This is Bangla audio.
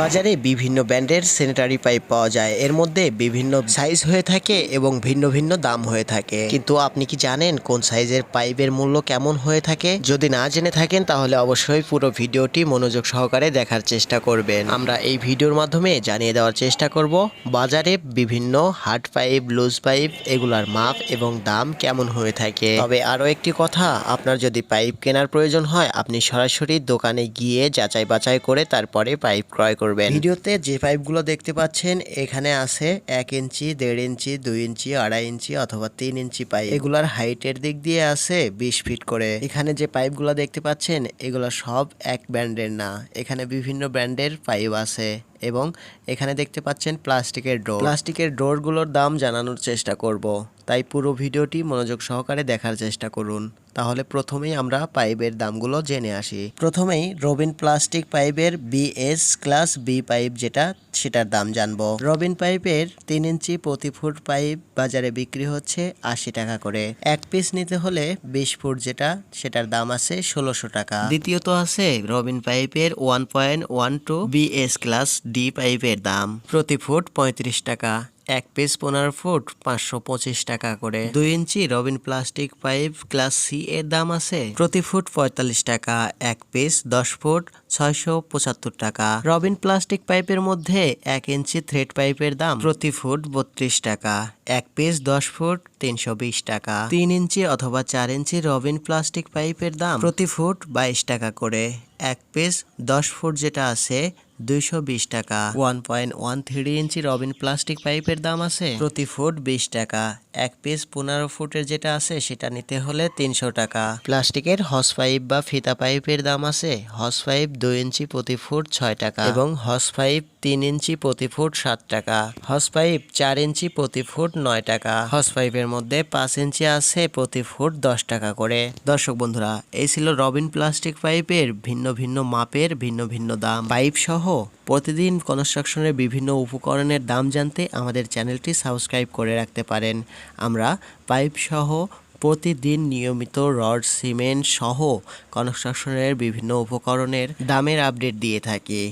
বাজারে বিভিন্ন ব্র্যান্ডের স্যানিটারি পাইপ পাওয়া যায়। এর মধ্যে বিভিন্ন সাইজ হয়ে থাকে এবং ভিন্ন ভিন্ন দাম হয়ে থাকে। কিন্তু আপনি কি জানেন কোন সাইজের পাইপের মূল্য কেমন হয়ে থাকে? যদি না জেনে থাকেন, তাহলে অবশ্যই পুরো ভিডিওটি মনোযোগ সহকারে দেখার চেষ্টা করবেন। আমরা এই ভিডিওর মাধ্যমে জানিয়ে দেওয়ার চেষ্টা করব, বাজারে বিভিন্ন হার্ড পাইপ লুজ পাইপ এগুলার মাপ এবং দাম কেমন হয়ে থাকে। তবে আরও একটি কথা, আপনার যদি পাইপ কেনার প্রয়োজন হয়, আপনি সরাসরি দোকানে গিয়ে যাচাই বাছাই করে তারপরে পাইপ ক্রয় করবেন। ভিডিওতে যে পাইপগুলো দেখতে পাচ্ছেন, এখানে আছে এক ইঞ্চি, দেড় ইঞ্চি, দুই ইঞ্চি, আড়াই ইঞ্চি অথবা তিন ইঞ্চি পাইপ এগুলার হাইটের দিক দিয়ে আছে বিশ ফিট করে। এখানে যে পাইপগুলো দেখতে পাচ্ছেন, এগুলো সব এক ব্র্যান্ডের না। এখানে বিভিন্ন ব্র্যান্ডের পাইপ আছে। এবং এখানে দেখতে পাচ্ছেন প্লাস্টিকের ডোর। প্লাস্টিকের ডোরগুলোর দাম জানানোর চেষ্টা করব। তাই পুরো ভিডিওটি মনোযোগ সহকারে দেখার চেষ্টা করুন। তাহলে প্রথমেই আমরা পাইপের দামগুলো জেনে আসি। প্রথমেই রবিন প্লাস্টিক পাইপের বিএস ক্লাস বি পাইপ যেটা সেটার দাম জানব। রবিন পাইপের তিন ইঞ্চি প্রতি ফুট পাইপ বাজারে বিক্রি হচ্ছে আশি টাকা করে। এক পিস নিতে হলে বিশ ফুট যেটা, সেটার দাম আছে ষোলোশো টাকা। দ্বিতীয়ত আছে রবিন পাইপের one point one two BS class D পাইপের দাম। প্রতি ফুট পঁয়ত্রিশ টাকা। এক পিস পনেরো ফুট পাঁচশো পঁচিশ টাকা করে। দুই ইঞ্চি Robin plastic pipe class C এর দাম আছে। প্রতি ফুট পঁয়তাল্লিশ টাকা, এক পিস দশ ফুট ছয়শো পঁচাত্তর টাকা। রবিন প্লাস্টিক পাইপের মধ্যে এক ইঞ্চি থ্রেড পাইপের দাম প্রতি ফুট বত্রিশ টাকা, এক পিস দশ ফুট তিনশো বিশ টাকা। তিন ইঞ্চি অথবা চার ইঞ্চি রবিন প্লাস্টিক পাইপের দাম প্রতি ফুট বাইশ টাকা করে। এক পিস দশ ফুট যেটা আছে দুইশো বিশ টাকা। ওয়ান পয়েন্ট ওয়ান থ্রি ইঞ্চি রবিন প্লাস্টিক পাইপের দাম আছে। প্রতি ফুট বিশ টাকা। এক পিস পনেরো ফুটের যেটা আছে, সেটা নিতে হলে তিনশো টাকা। প্লাস্টিকের হস পাইপ বা ফিতা পাইপের দাম আছে। হস পাইপ দুই ইঞ্চি প্রতি ফুট ছয় টাকা। এবং হস পাইপ তিন ইঞ্চি প্রতি ফুট সাত টাকা। হস পাইপ চার ইঞ্চি প্রতি ফুট নয় টাকা। হস পাইপের মধ্যে পাঁচ ইঞ্চি আছে প্রতি ফুট দশ টাকা করে। দর্শক বন্ধুরা, এই ছিল রবিন প্লাস্টিক পাইপের ভিন্ন ভিন্ন মাপের ভিন্ন ভিন্ন দাম। পাইপ সহ প্রতিদিন কনস্ট্রাকশনের বিভিন্ন উপকরণের দাম জানতে আমাদের চ্যানেলটি সাবস্ক্রাইব করে রাখতে পারেন। আমরা পাইপ সহ প্রতিদিন নিয়মিত রড, সিমেন্ট সহ কনস্ট্রাকশনের বিভিন্ন উপকরণের দামের আপডেট দিয়ে থাকি।